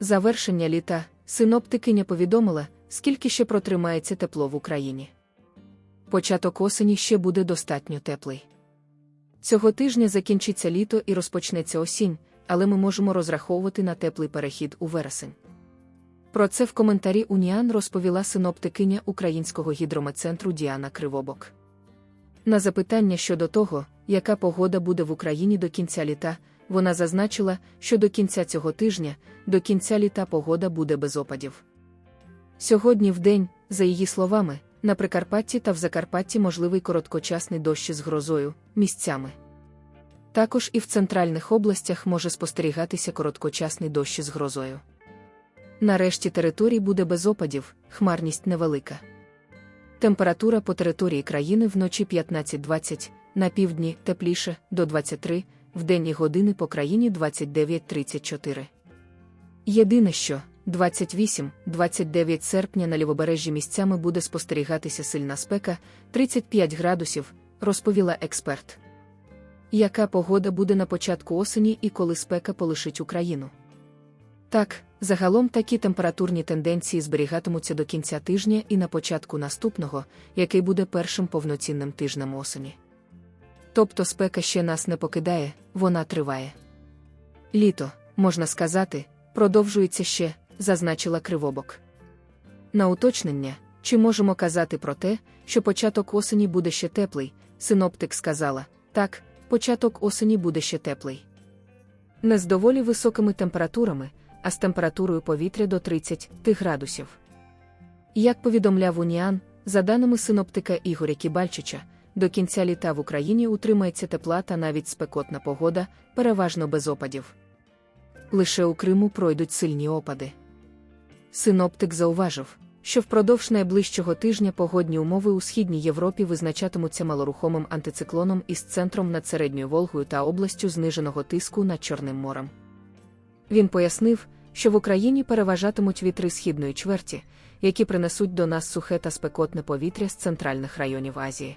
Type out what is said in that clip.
Завершення літа синоптикиня повідомила, скільки ще протримається тепло в Україні. Початок осені ще буде достатньо теплий. Цього тижня закінчиться літо і розпочнеться осінь, але ми можемо розраховувати на теплий перехід у вересень. Про це в коментарі Уніан розповіла синоптикиня Українського гідрометцентру Діана Кривобок. На запитання щодо того, яка погода буде в Україні до кінця літа, вона зазначила, що до кінця цього тижня, до кінця літа погода буде без опадів. Сьогодні в день, за її словами, на Прикарпатті та в Закарпатті можливий короткочасний дощ з грозою, місцями. Також і в центральних областях може спостерігатися короткочасний дощ з грозою. На решті територій буде без опадів, хмарність невелика. Температура по території країни вночі 15-20, на півдні тепліше до 23, в денні години по країні 29-34. Єдине що 28-29 серпня на лівобережжі місцями буде спостерігатися сильна спека 35 градусів, розповіла експерт. Яка погода буде на початку осені і коли спека полишить Україну? Так, загалом такі температурні тенденції зберігатимуться до кінця тижня і на початку наступного, який буде першим повноцінним тижнем осені. Тобто спека ще нас не покидає, вона триває. Літо, можна сказати, продовжується ще, зазначила Кривобок. На уточнення, чи можемо казати про те, що початок осені буде ще теплий, синоптик сказала так, початок осені буде ще теплий. Не з доволі високими температурами, а з температурою повітря до 30 градусів. Як повідомляв Уніан, за даними синоптика Ігоря Кібальчича, до кінця літа в Україні утримається тепла та навіть спекотна погода, переважно без опадів. Лише у Криму пройдуть сильні опади. Синоптик зауважив, що впродовж найближчого тижня погодні умови у східній Європі визначатимуться малорухомим антициклоном із центром над середньою Волгою та областю зниженого тиску над Чорним морем. Він пояснив, що в Україні переважатимуть вітри східної чверті, які принесуть до нас сухе та спекотне повітря з центральних районів Азії.